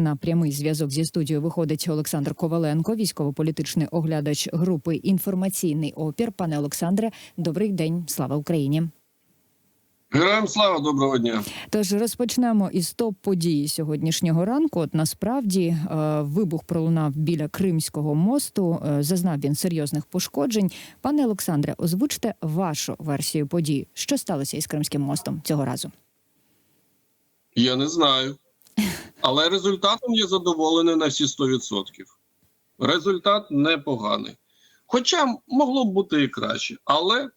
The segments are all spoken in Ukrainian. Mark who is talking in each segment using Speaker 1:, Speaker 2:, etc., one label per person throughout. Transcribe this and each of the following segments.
Speaker 1: На прямий зв'язок зі студією виходить Олександр Коваленко, військово-політичний оглядач групи Інформаційний опір. Пане Олександре, добрий день, слава Україні.
Speaker 2: Героям слава доброго дня.
Speaker 1: Тож розпочнемо із топ події сьогоднішнього ранку. От насправді е, вибух пролунав біля Кримського мосту. Е, Зазнав він серйозних пошкоджень. Пане Олександре, озвучте вашу версію подій. Що сталося із Кримським мостом цього разу?
Speaker 2: Я не знаю. Але результатом я задоволений на всі 100%. Результат непоганий. Хоча могло б бути і краще. Але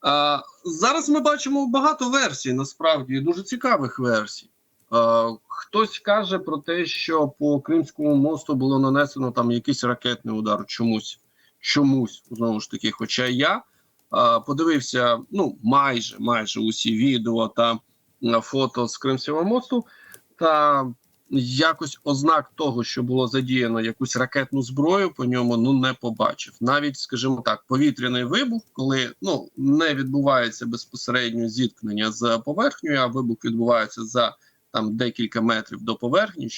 Speaker 2: а, зараз ми бачимо багато версій, насправді, дуже цікавих версій. А, хтось каже про те, що по Кримському мосту було нанесено там якийсь ракетний удар чомусь. Чомусь, знову ж таки, хоча я а, подивився ну, майже майже усі відео та а, фото з Кримського мосту, та якось ознак того, що було задіяно якусь ракетну зброю, по ньому ну не побачив. Навіть, скажімо так, повітряний вибух, коли ну не відбувається безпосередньо зіткнення з поверхнею, а вибух відбувається за там декілька метрів до поверхні.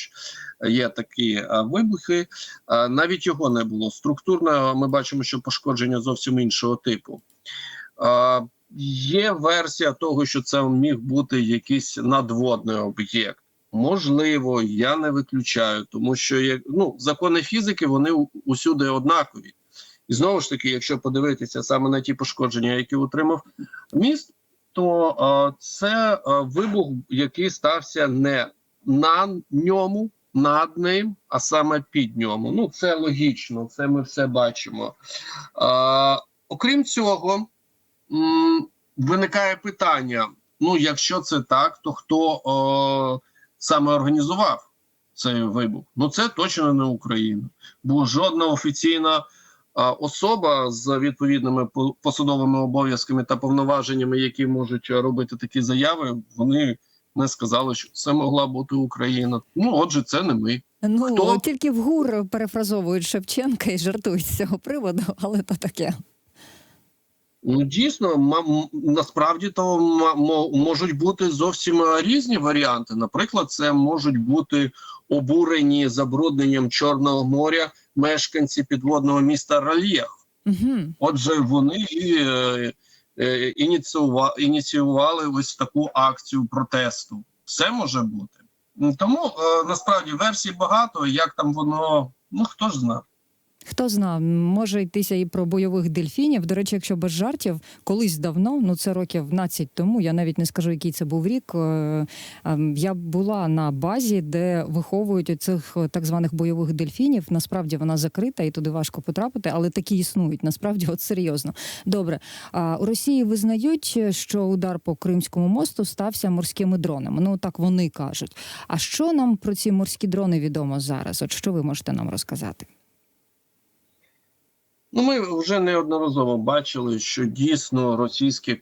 Speaker 2: Є такі а, вибухи. А, навіть його не було. Структурно ми бачимо, що пошкодження зовсім іншого типу. А, Є версія того, що це міг бути якийсь надводний об'єкт. Можливо, я не виключаю, тому що як ну закони фізики вони усюди однакові. І знову ж таки, якщо подивитися саме на ті пошкодження, які отримав міст, то е, це е, вибух, який стався не на ньому, над ним, а саме під ньому. Ну це логічно, це ми все бачимо. Е, окрім цього, м, виникає питання: ну, якщо це так, то хто о, саме організував цей вибух? Ну це точно не Україна, бо жодна офіційна а, особа з відповідними по- посадовими обов'язками та повноваженнями, які можуть робити такі заяви, вони не сказали, що це могла бути Україна. Ну, отже, це не ми.
Speaker 1: Ну
Speaker 2: Хто?
Speaker 1: тільки в ГУР перефразовують Шевченка і жартують з цього приводу, але то таке.
Speaker 2: Ну, дійсно, насправді то можуть бути зовсім е, різні варіанти. Наприклад, це можуть бути обурені забрудненням Чорного моря мешканці підводного міста Ральєх.
Speaker 1: Угу.
Speaker 2: Отже, вони і, е, е, ініціюва- ініціювали ось таку акцію протесту. Все може бути. Тому насправді версій багато. Як там воно, ну хто ж знає.
Speaker 1: Хто знає, може йтися і про бойових дельфінів. До речі, якщо без жартів, колись давно, ну це років 12 тому, я навіть не скажу, який це був рік. е, ем, Я була на базі, де виховують цих так званих бойових дельфінів. Насправді вона закрита і туди важко потрапити, але такі існують. Насправді, от серйозно. Добре, у Росії визнають, що удар по Кримському мосту стався морськими дронами. Ну так вони кажуть. А що нам про ці морські дрони відомо зараз? От що ви можете нам розказати?
Speaker 2: Ну, ми вже неодноразово бачили, що дійсно російські е,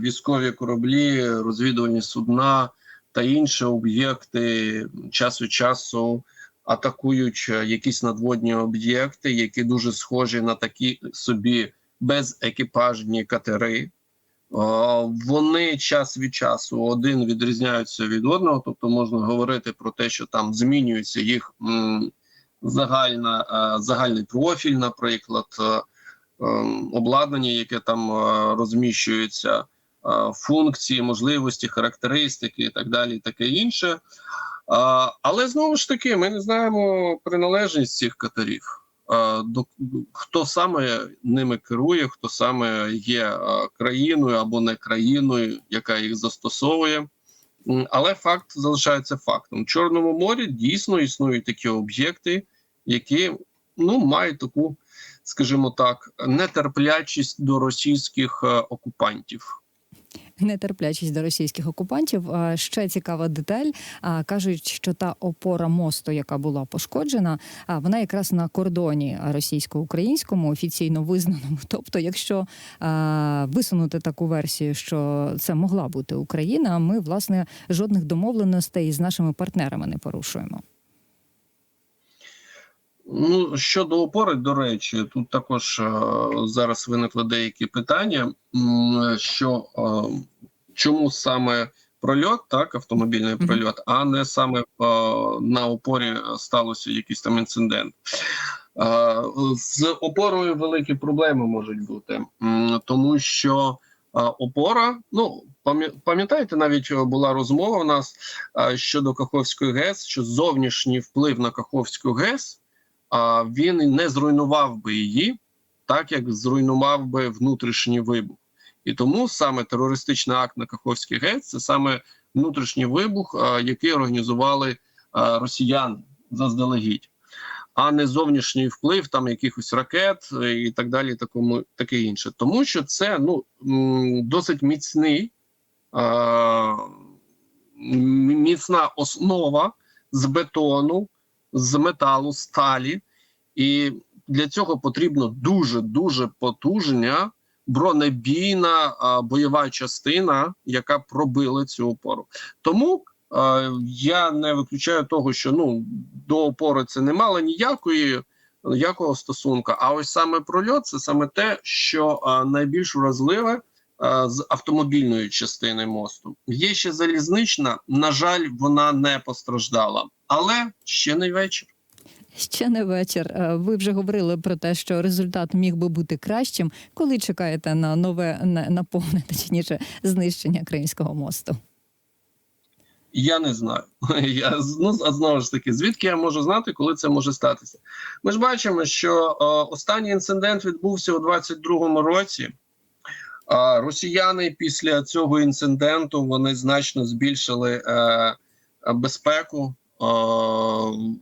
Speaker 2: військові кораблі, розвідувальні судна та інші об'єкти час від часу атакують е, якісь надводні об'єкти, які дуже схожі на такі собі безекіпажні катери. Е, вони час від часу один відрізняються від одного, тобто можна говорити про те, що там змінюється їх. Загальна, е, загальний профіль, наприклад, е, ем, обладнання, яке там е, розміщується, е, функції, можливості, характеристики і так далі, і таке інше. Е, Але знову ж таки, ми не знаємо приналежність цих катерів. Е, хто саме ними керує, хто саме є е, країною або не країною, яка їх застосовує. Але факт залишається фактом. В Чорному морі дійсно існують такі об'єкти, які ну мають таку, скажімо так, нетерплячість до російських е, окупантів.
Speaker 1: Нетерплячість до російських окупантів. Ще цікава деталь. Кажуть, що та опора мосту, яка була пошкоджена, вона якраз на кордоні російсько-українському офіційно визнаному. Тобто, якщо висунути таку версію, що це могла бути Україна, ми власне жодних домовленостей з нашими партнерами не порушуємо.
Speaker 2: Ну щодо опори, до речі, тут також е, зараз виникли деякі питання, що е, чому саме прольот, так, автомобільний прольот, а не саме е, на опорі сталося якийсь там інцидент. Е, з опорою великі проблеми можуть бути, тому що е, опора, ну пам'ятаєте, навіть е, була розмова у нас е, щодо Каховської ГЕС, що зовнішній вплив на Каховську ГЕС він не зруйнував би її, так як зруйнував би внутрішній вибух. І тому саме терористичний акт на Каховській ГЕС це саме внутрішній вибух, який організували росіяни заздалегідь, а не зовнішній вплив там якихось ракет е, і так далі, такому таке інше. Тому що це ну досить міцний. Міцна основа з бетону, з металу, сталі, і для цього потрібно дуже дуже потужна бронебійна а, бойова частина, яка пробила цю опору. Тому е, я не виключаю того, що ну до опори це не мало ніякої. Ніякого стосунку, а ось саме прольот це саме те, що а, найбільш вразливе а, з автомобільної частини мосту. Є ще залізнична. На жаль, вона не постраждала, але ще не вечір.
Speaker 1: Ще не вечір. Е, Ви вже говорили про те, що результат міг би бути кращим. Коли чекаєте на нове на, на точніше, знищення Кримського мосту?
Speaker 2: Я не знаю. Я ну знову ж таки, звідки я можу знати, коли це може статися? Ми ж бачимо, що е, останній інцидент відбувся у 22-му році. А росіяни після цього інциденту вони значно збільшили е, безпеку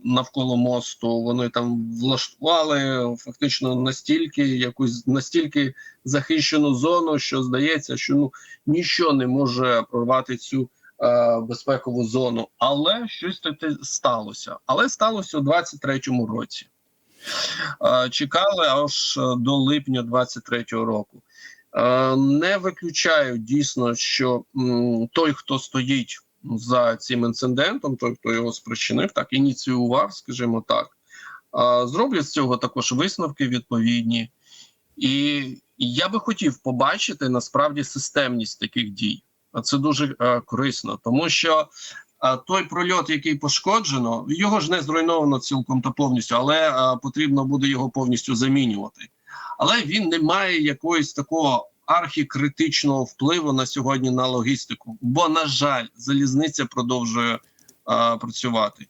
Speaker 2: навколо мосту. Вони там влаштували фактично настільки якусь настільки захищену зону, що здається, що ну нічого не може прорвати цю е, безпекову зону. Але щось таке сталося. Але сталося у 23-му році. Е, чекали аж до липня 23-го року. Е, Не виключаю дійсно, що той, хто стоїть за цим інцидентом, той, хто його спричинив, так ініціював, скажімо так, зроблять з цього також висновки відповідні. І я би хотів побачити насправді системність таких дій. А це дуже е, корисно, тому що е, той прольот, який пошкоджено, його ж не зруйновано цілком та повністю, але е, потрібно буде його повністю замінювати. Але він не має якогось такого архікритичного впливу на сьогодні на логістику. Бо, на жаль, залізниця продовжує е, працювати.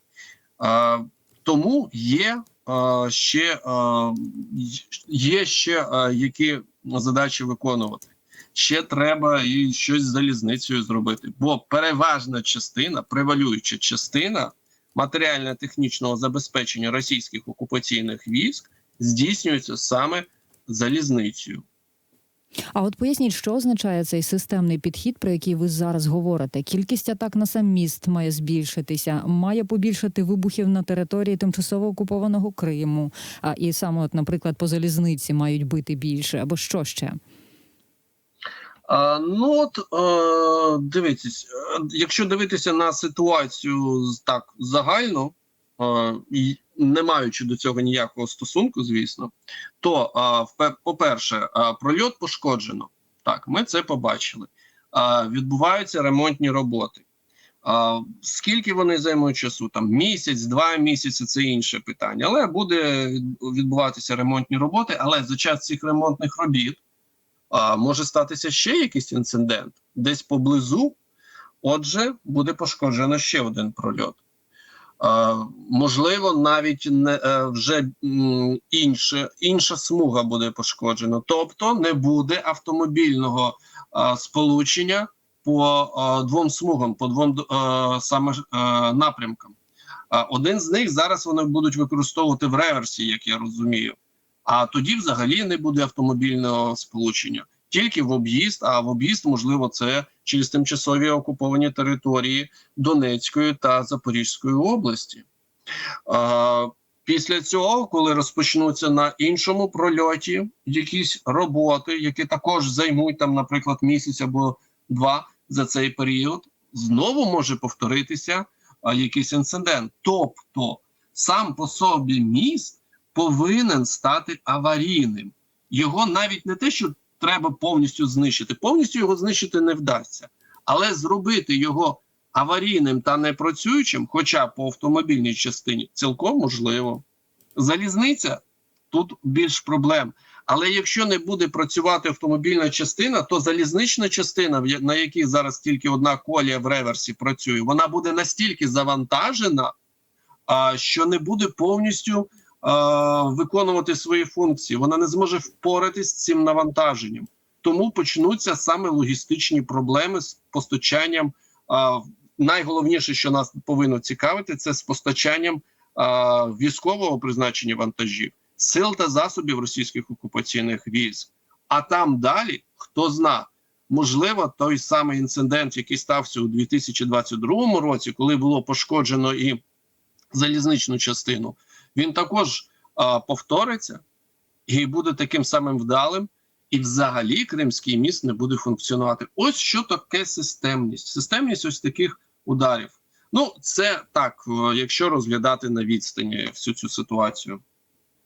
Speaker 2: Е, тому є е, ще, е, є ще е, які задачі виконувати. Ще треба і щось з залізницею зробити. Бо переважна частина, превалююча частина матеріально-технічного забезпечення російських окупаційних військ здійснюється саме залізницею.
Speaker 1: А от поясніть, що означає цей системний підхід, про який ви зараз говорите? Кількість атак на сам міст має збільшитися, має побільшати вибухів на території тимчасово окупованого Криму. А і саме, от, наприклад, по залізниці мають бити більше, або що ще?
Speaker 2: Ну от е, дивіться, е, якщо дивитися на ситуацію так загально, не маючи до цього ніякого стосунку, звісно, то е, по-перше, е, прольот пошкоджено. Так, ми це побачили. Відбуваються ремонтні роботи. Скільки вони займуть часу? Там місяць, два місяці це інше питання. Але буде відбуватися ремонтні роботи. Але за час цих ремонтних робіт може статися ще якийсь інцидент десь поблизу. Отже, буде пошкоджено ще один прольот. А, можливо, навіть не е, вже інше, інша смуга буде пошкоджена, тобто не буде автомобільного сполучення по двом смугам, по двом саме напрямкам. Один з них зараз вони будуть використовувати в реверсі, як я розумію. А тоді взагалі не буде автомобільного сполучення, тільки в об'їзд. А в об'їзд, можливо, це через тимчасові окуповані території Донецької та Запорізької області. Після цього, коли розпочнуться на іншому прольоті якісь роботи, які також займуть там, наприклад, місяць або два за цей період, знову може повторитися якийсь інцидент. Тобто, сам по собі міст повинен стати аварійним. Його навіть не те, що треба повністю знищити, повністю його знищити не вдасться. але зробити його аварійним та непрацюючим, хоча по автомобільній частині, цілком можливо. Залізниця тут більш проблем. Але якщо не буде працювати автомобільна частина, то залізнична частина, на якій зараз тільки одна колія в реверсі працює, вона буде настільки завантажена, що не буде повністю виконувати свої функції. Вона не зможе впоратись з цим навантаженням. Тому почнуться саме логістичні проблеми з постачанням. А, найголовніше, що нас повинно цікавити, це з постачанням а, військового призначення вантажів, сил та засобів російських окупаційних військ. А там далі хто зна, можливо, той самий інцидент, який стався у 2022 році, коли було пошкоджено і залізничну частину, він також а, повториться і буде таким самим вдалим. І взагалі Кримський міст не буде функціонувати. Ось що таке системність. Системність ось таких ударів. Ну, це так, якщо розглядати на відстані всю цю ситуацію.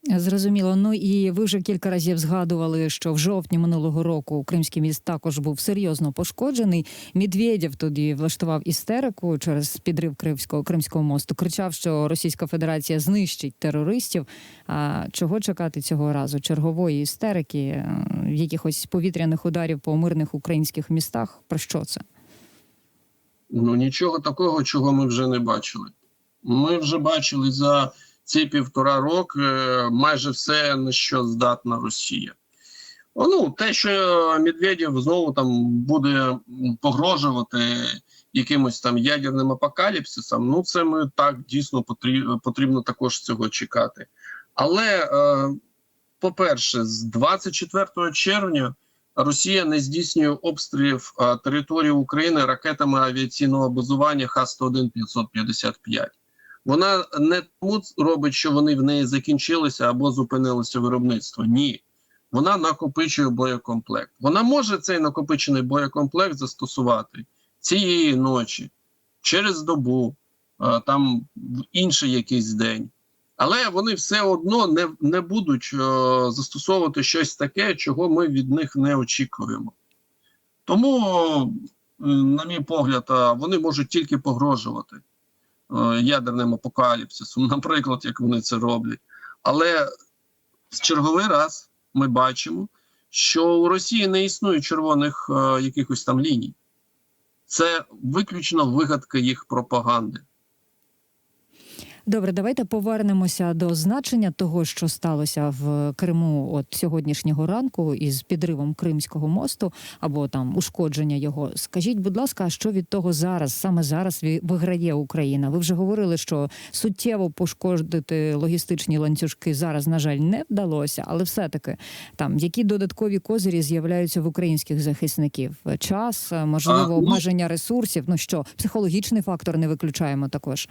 Speaker 1: Зрозуміло. Ну і ви вже кілька разів згадували, що в жовтні минулого року Кримський міст також був серйозно пошкоджений. Медведєв тоді влаштував істерику через підрив Кримського Кримського мосту. Кричав, що Російська Федерація знищить терористів. А чого чекати цього разу? Чергової істерики, е, якихось повітряних ударів по мирних українських містах? Про що це?
Speaker 2: Ну нічого такого, чого ми вже не бачили. Ми вже бачили за ці півтора роки е, майже все, на що здатна Росія. Ну, те, що Медведєв знову там буде погрожувати якимось там ядерним апокаліпсисом, ну це ми так дійсно потрібно, також цього чекати. Але, е, по-перше, з 24 червня Росія не здійснює обстрілів е, території України ракетами авіаційного базування Х-101-555. Вона не тому робить, що вони в неї закінчилися або зупинилося виробництво. Ні. Вона накопичує боєкомплект. Вона може цей накопичений боєкомплект застосувати цієї ночі, через добу, там в інший якийсь день. Але вони все одно не, не будуть е, застосовувати щось таке, чого ми від них не очікуємо. Тому, на мій погляд, вони можуть тільки погрожувати ядерним апокаліпсисом, наприклад, як вони це роблять. Але в черговий раз ми бачимо, що у Росії не існує червоних е, якихось там ліній. Це виключно вигадка їх пропаганди.
Speaker 1: Добре, давайте повернемося до значення того, що сталося в Криму от сьогоднішнього ранку із підривом Кримського мосту або там ушкодження його. Скажіть, будь ласка, що від того зараз, саме зараз виграє Україна? Ви вже говорили, що суттєво пошкодити логістичні ланцюжки зараз, на жаль, не вдалося, але все-таки там які додаткові козирі з'являються в українських захисників? Час, можливо,
Speaker 2: ну-
Speaker 1: обмеження ресурсів. Ну що, психологічний фактор не виключаємо також.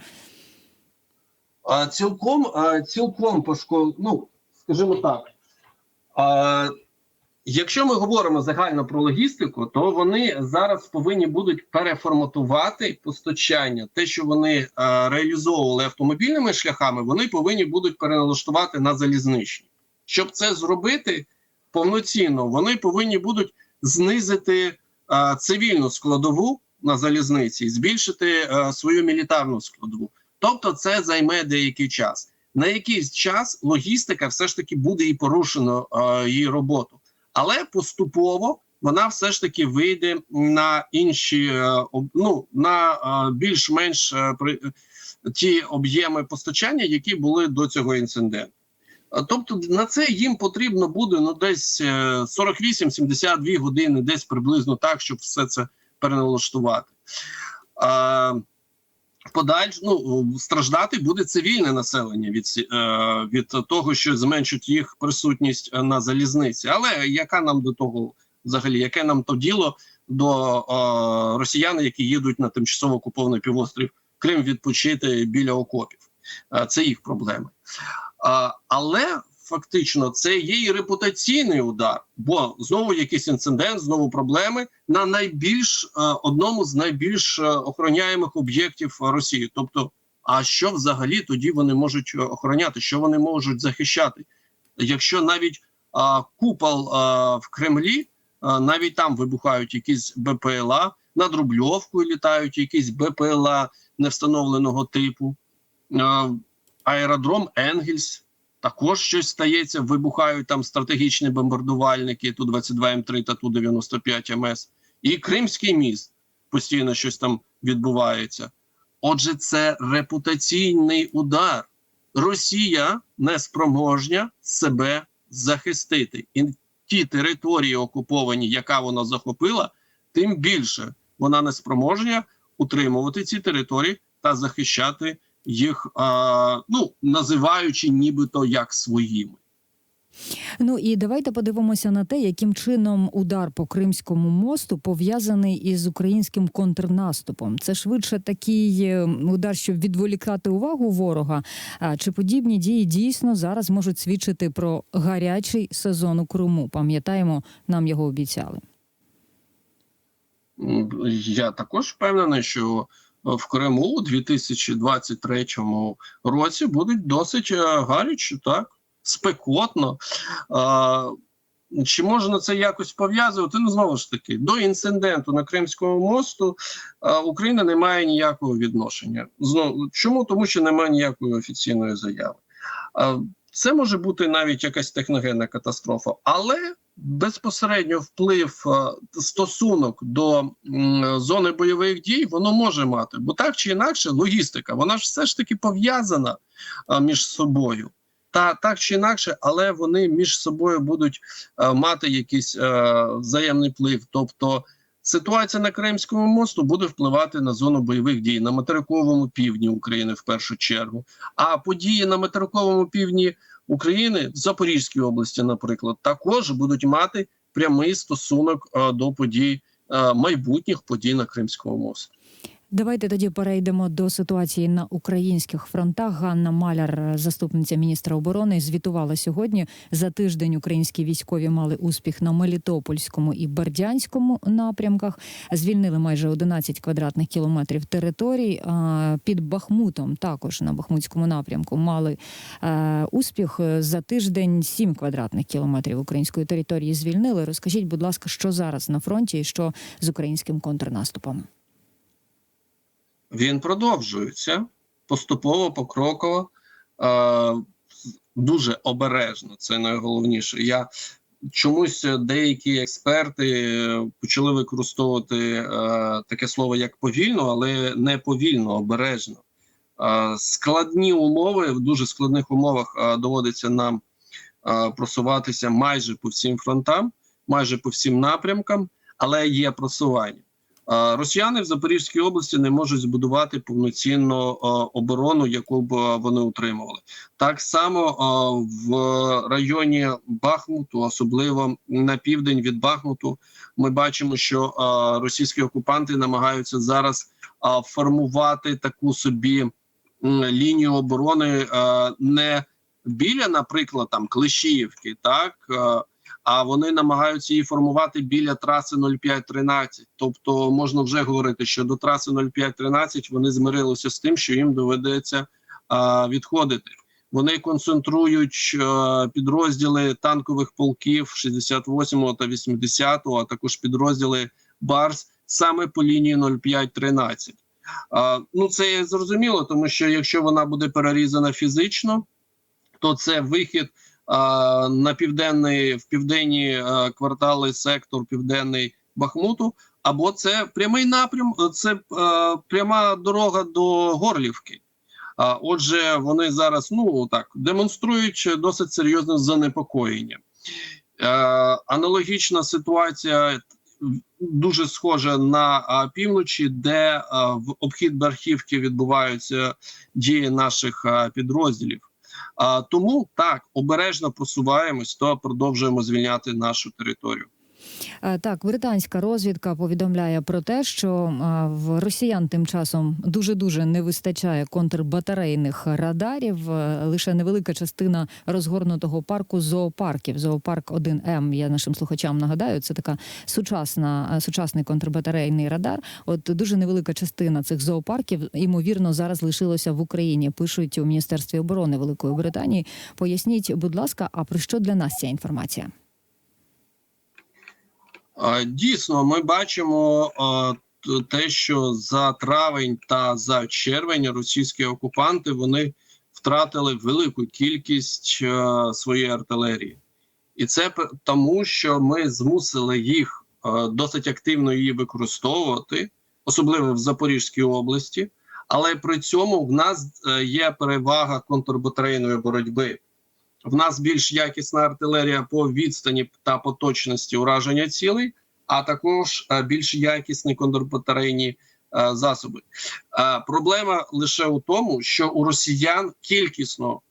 Speaker 2: Цілком, цілком пошкод... ну, скажімо так. Якщо ми говоримо загально про логістику, то вони зараз повинні будуть переформатувати постачання. Те, що вони реалізовували автомобільними шляхами, вони повинні будуть переналаштувати на залізничні. Щоб це зробити повноцінно, вони повинні будуть знизити цивільну складову на залізниці і збільшити свою мілітарну складову. Тобто, це займе деякий час. На якийсь час логістика все ж таки буде і порушено е, її роботу, але поступово вона все ж таки вийде на інші е, ну, на е, більш-менш е, ті об'єми постачання, які були до цього інциденту. Е, Тобто на це їм потрібно буде ну десь е, 48-72 години, десь приблизно так, щоб все це переналаштувати. Е, подальш ну страждати буде цивільне населення від е, від того, що зменшить їх присутність е, на залізниці. Але яка нам до того взагалі? Яке нам то діло до е, росіян, які їдуть на тимчасово окупований півострів Крим відпочити біля окопів? Це їх проблеми. Але фактично це є і репутаційний удар, бо знову якийсь інцидент, знову проблеми на найбільш е, одному з найбільш е, охороняємих об'єктів Росії. Тобто, а що взагалі тоді вони можуть е, охороняти? Що вони можуть захищати? Якщо навіть а, купол а, в Кремлі, а, навіть там вибухають якісь БПЛА, над Рубльовкою літають якісь БПЛА невстановленого типу. Аеродром Енгельс. Також щось стається, вибухають там стратегічні бомбардувальники Ту-22М3 та Ту-95МС. І Кримський міст постійно щось там відбувається. Отже, це репутаційний удар. Росія не спроможня себе захистити. І ті території окуповані, яка вона захопила, тим більше вона не спроможня утримувати ці території та захищати їх, а, ну називаючи нібито як своїми.
Speaker 1: Ну і давайте подивимося на те, яким чином удар по Кримському мосту пов'язаний із українським контрнаступом. Це швидше такий е, удар, щоб відволікати увагу ворога. А чи подібні дії дійсно зараз можуть свідчити про гарячий сезон у Криму? Пам'ятаємо, нам його обіцяли.
Speaker 2: Я також впевнений, що в Криму у 2023 році будуть досить е, гаряче, так спекотно. А, чи можна це якось пов'язувати? Ну знову ж таки, до інциденту на Кримському мосту а, Україна не має ніякого відношення. Знову чому? Тому що немає ніякої офіційної заяви. А, це може бути навіть якась техногенна катастрофа, але безпосередньо вплив е, стосунок до зони бойових дій воно може мати, бо так чи інакше, логістика вона ж все ж таки пов'язана між собою. Та так чи інакше, але вони між собою будуть е, мати якийсь е, взаємний вплив. Тобто ситуація на Кримському мосту буде впливати на зону бойових дій на материковому півдні України в першу чергу. А події на материковому півдні України в Запорізькій області, наприклад, також будуть мати прямий стосунок е, до подій е, майбутніх подій на Кримському мосту.
Speaker 1: Давайте тоді перейдемо до ситуації на українських фронтах. Ганна Маляр, заступниця міністра оборони, звітувала сьогодні. За тиждень українські військові мали успіх на Мелітопольському і Бердянському напрямках. Звільнили майже 11 квадратних кілометрів територій. Під Бахмутом, також на Бахмутському напрямку, мали е, успіх. За тиждень 7 квадратних кілометрів української території звільнили. Розкажіть, будь ласка, що зараз на фронті і що з українським контрнаступом?
Speaker 2: Він продовжується поступово, покроково, е, дуже обережно. Це найголовніше. Я чомусь деякі експерти почали використовувати е, таке слово як повільно, але не повільно, обережно. Е, складні умови в дуже складних умовах е, доводиться нам е, просуватися майже по всім фронтам, майже по всім напрямкам, але є просування. Росіяни в Запорізькій області не можуть збудувати повноцінну оборону, яку б вони утримували. Так само в районі Бахмуту, особливо на південь від Бахмуту, ми бачимо, що російські окупанти намагаються зараз формувати таку собі лінію оборони не біля, наприклад, там Клещіївки, так. Е, а вони намагаються її формувати біля траси 0513. Тобто можна вже говорити, що до траси 0513 вони змирилися з тим, що їм доведеться а, відходити. Вони концентрують а, підрозділи танкових полків 68-го та 80-го, а також підрозділи БАРС саме по лінії 0513. А, ну це зрозуміло, тому що якщо вона буде перерізана фізично, то це вихід на південний в південні квартали, сектор південний Бахмуту, або це прямий напрям, це пряма дорога до Горлівки. А, отже, вони зараз ну так демонструють досить серйозне занепокоєння. Аналогічна ситуація дуже схожа на півночі, де в обхід Бархівки відбуваються дії наших підрозділів. А, тому так обережно просуваємось, то продовжуємо звільняти нашу територію.
Speaker 1: Е, Так, британська розвідка повідомляє про те, що е, в росіян тим часом дуже дуже не вистачає контрбатарейних радарів. Е, Лише невелика частина розгорнутого парку зоопарків. Зоопарк 1М. Я нашим слухачам нагадаю, це така сучасна сучасний контрбатарейний радар. От дуже невелика частина цих зоопарків ймовірно зараз лишилося в Україні. Пишуть у міністерстві оборони Великої Британії. Поясніть, будь ласка, а про що для нас ця інформація?
Speaker 2: Дійсно, ми бачимо те, що за травень та за червень російські окупанти вони втратили велику кількість е, своєї артилерії, і це тому, що ми змусили їх е, досить активно її використовувати, особливо в Запорізькій області. Але при цьому в нас е, є перевага контрбатарейної боротьби. В нас більш якісна артилерія по відстані та по точності ураження цілей, а також е, більш якісні контрбатарейні е, засоби. Е, Проблема лише у тому, що у росіян кількісно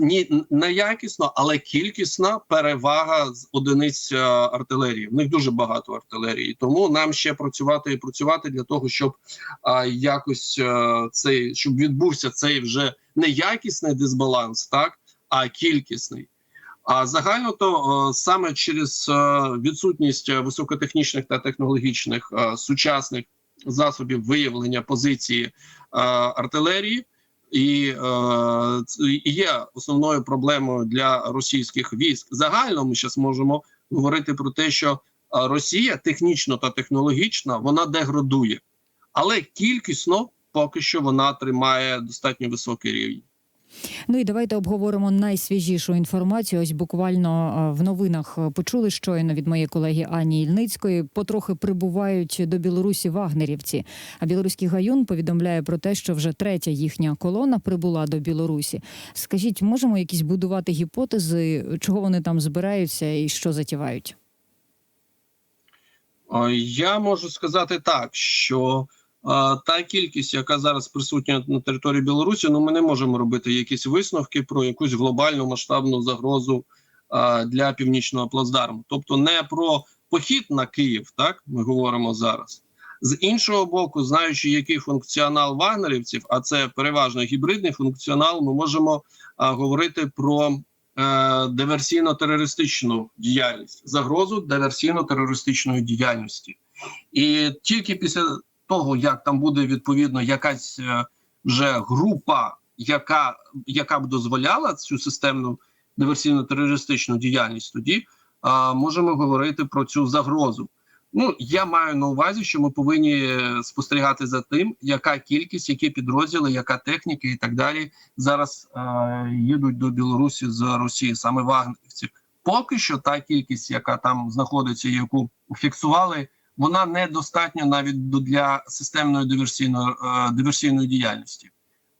Speaker 2: ні не якісно, але кількісна перевага з одиниць артилерії. В них дуже багато артилерії, тому нам ще працювати і працювати для того, щоб а, якось е, цей щоб відбувся цей вже не якісний дисбаланс, так а кількісний. А загально то е, саме через е, відсутність е, високотехнічних та технологічних сучасних засобів виявлення позиції артилерії. І є основною проблемою для російських військ. Загально ми зараз можемо говорити про те, що Росія технічно та технологічно вона деградує, але кількісно поки що вона тримає достатньо високий рівень.
Speaker 1: Ну і давайте обговоримо найсвіжішу інформацію. Ось буквально е, в новинах е, почули щойно від моєї колеги Ані Ільницької. Потрохи прибувають до Білорусі вагнерівці. А білоруський гаюн повідомляє про те, що вже третя їхня колона прибула до Білорусі. Скажіть, можемо якісь будувати гіпотези, чого вони там збираються і що затівають?
Speaker 2: Е, Я можу сказати так, що та кількість, яка зараз присутня на території Білорусі, ну ми не можемо робити якісь висновки про якусь глобальну масштабну загрозу для північного плацдарму. Тобто не про похід на Київ, так ми говоримо зараз. З іншого боку, знаючи, який функціонал вагнерівців, а це переважно гібридний функціонал, ми можемо е, говорити про е, диверсійно-терористичну діяльність, загрозу диверсійно-терористичної діяльності. І тільки після того, як там буде відповідно якась е, вже група, яка, яка б дозволяла цю системну диверсійно-терористичну діяльність, тоді е, можемо говорити про цю загрозу. Ну, я маю на увазі, що ми повинні спостерігати за тим, яка кількість, які підрозділи, яка техніка і так далі зараз е, їдуть до Білорусі з Росії, саме вагнерівців. Поки що та кількість, яка там знаходиться, яку фіксували, вона недостатня навіть для системної диверсійної е, диверсійної діяльності.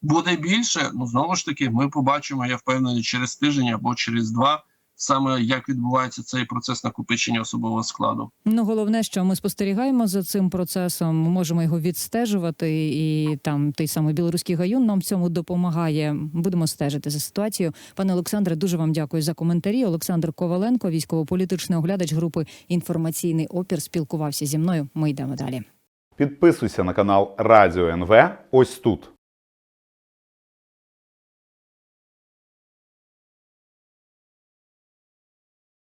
Speaker 2: Буде більше, ну знову ж таки, ми побачимо, я впевнений, через тиждень або через два, саме як відбувається цей процес накопичення особового складу.
Speaker 1: Ну, головне, що ми спостерігаємо за цим процесом, ми можемо його відстежувати, і там той самий білоруський гаюн нам в цьому допомагає. Будемо стежити за ситуацією. Пане Олександре, дуже вам дякую за коментарі. Олександр Коваленко, військово-політичний оглядач групи інформаційний опір, спілкувався зі мною. Ми йдемо далі.
Speaker 3: Підписуйся на канал Радіо НВ ось тут.